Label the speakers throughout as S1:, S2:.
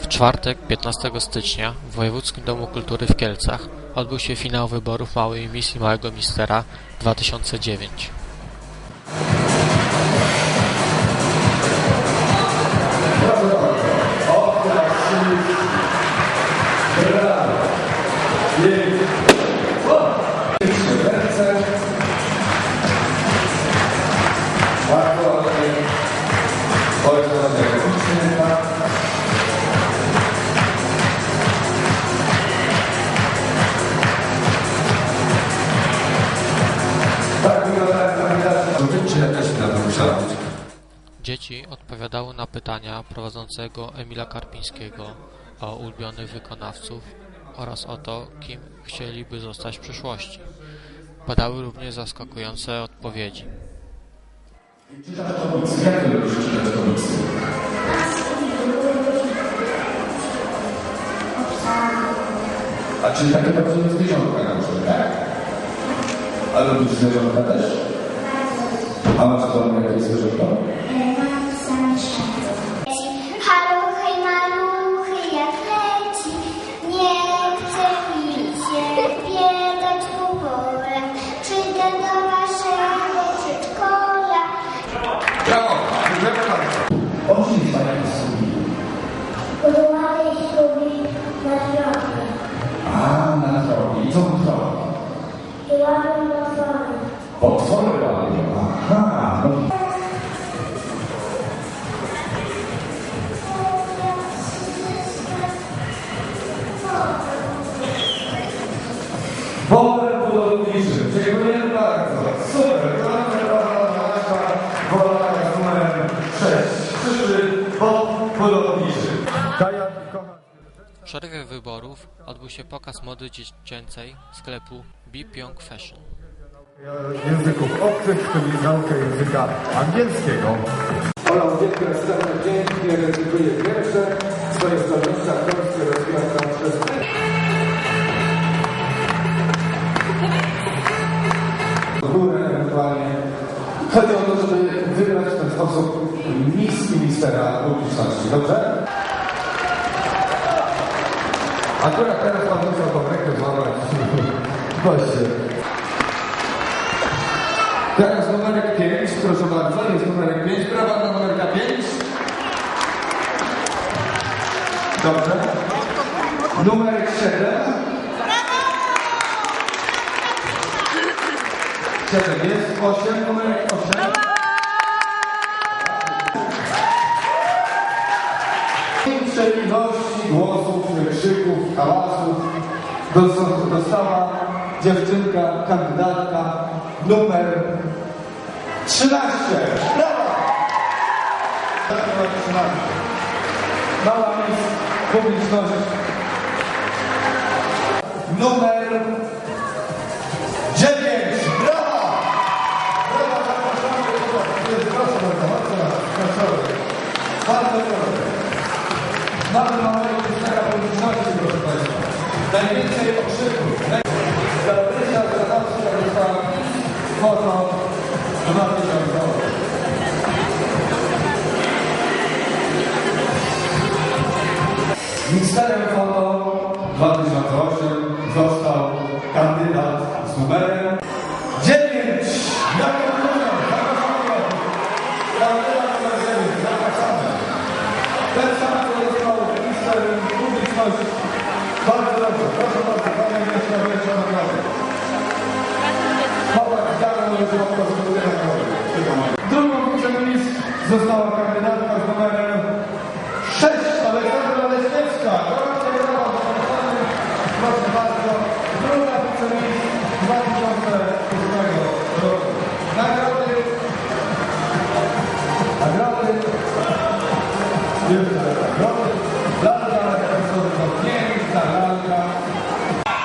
S1: W czwartek, 15 stycznia, w Wojewódzkim Domu Kultury w Kielcach odbył się finał wyborów Małej Misji Małego Mistera 2009. Dzieci odpowiadały na pytania prowadzącego Emila Karpińskiego o ulubionych wykonawców oraz o to, kim chcieliby zostać w przyszłości. Padały również zaskakujące odpowiedzi.
S2: Jak ty lubisz czytać komiksy? A czy takie bardzo zwierzątka na przykład, tak? A lubisz zwierzątka też? A masz domu jakieś zwierzęta?
S3: Haluchy, maluchy, jak leci, nie chce mi się biegać po pole, przyjdę do waszego przedszkola.
S2: Brawo! Dziękuję bardzo. O czym Pani historii?
S3: Budowali sobie na drogę,
S2: A, na drogi. I co on zrobił?
S3: byłam na wolę.
S2: Potwory robią. Aha, no Wolę budowniczy. Dziękuję bardzo. Super. To nasza wola z numerem 6. Przyszły budowniczy. Kaja, kocham.
S1: W przerwie wyborów odbył się pokaz mody dziecięcej sklepu Beep Young Fashion.
S4: Języków obcych, w tym naukę języka angielskiego.
S5: Ola Łodziewka Stefan dzięki ryzykuje pierwsze swoje zdolności aktorskie rozwija tam przez
S2: górę ewentualnie. Chodzi o to, żeby wybrać w ten sposób miski mistera publiczności, dobrze? Akurat teraz pan musiał tą rękę złamać. Właśnie. Teraz numerek 5, proszę bardzo, jest numerek 5, prawa na numerka 5. Dobrze. Numerek 7. Siedem jest, osiem, numerek osiem. Większej ilości głosów, krzyków, hałasów dos- dostała dziewczynka, kandydatka numer 13. Brawo! Numer 13. Mała mis, publiczność. Numer 9. Brawo! Brawo, zapraszamy. Proszę bardzo, proszę. Bardzo. Mamy małego mistera publiczności, proszę Państwa. Najwięcej okrzyków. Zanowska dostała kwotą 2000 Misterem foto 2008 został kandydat z numerem 9. Jakie numer? Zapraszamy. Kandydat numer 9. Zapraszamy. Ten sam, co został misterem publiczności. Bardzo dobrze. Proszę bardzo. Panie ministrze, wielkie nagrody. Chłopak z Janą już została kandydatka z numerem 6. Aleksandra Leśniewska. Proszę bardzo. Druga wiceministr 2008 roku. Nagrody. Nagrody. Nagrody. Lalka, piękna lalka.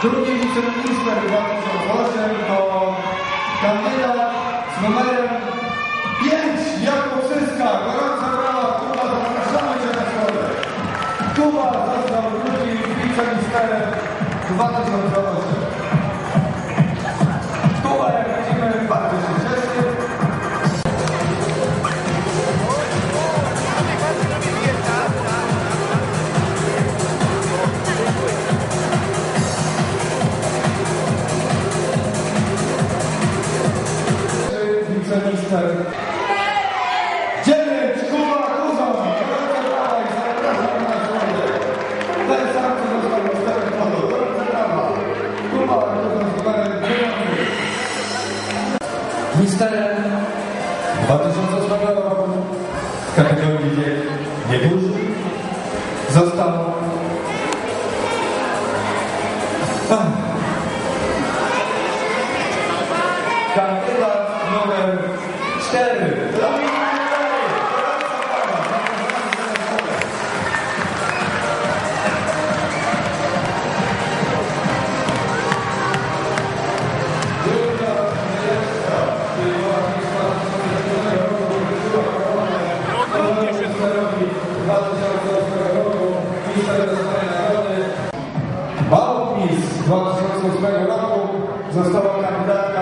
S2: Drugi wiceminister 2008 to minister. Dziewięć, Kuba Kuzo! Proszę dalej, zapraszam na rządy. Ten sam, co został w czterech polu. Proszę brawa. Kuba Kuzo z numerem dziewiąty. Misterem 2008 roku w kategorii nieduży został numer 4. Bałpis 2008 roku została kandydatka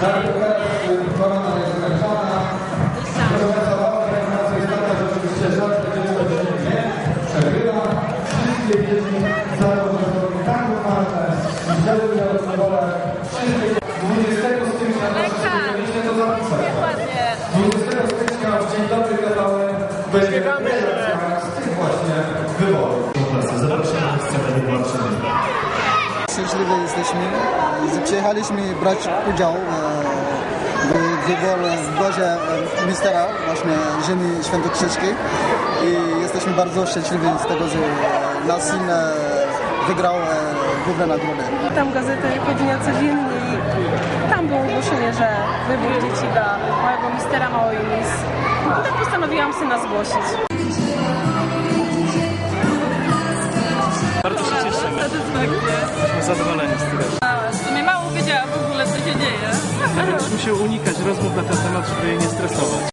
S2: teraz korona
S6: Szczęśliwi jesteśmy. Przyjechaliśmy brać udział e, w wyborze, w wyborze e, ministera właśnie ziemi świętokrzyskiej i jesteśmy bardzo szczęśliwi z tego, że nasz syn wygrał e, główne nagrody.
S7: Czytam gazetę dnia codziennie i tam było ogłoszenie, że wybór dzieci dla małego mistera Małoinis. I tak postanowiłam syna zgłosić.
S8: Bardzo się cieszymy. Zadowoleni z tego.
S7: W sumie mało wiedziała w ogóle, co się dzieje.
S8: Staraliśmy się unikać rozmów na ten temat, żeby jej nie stresować.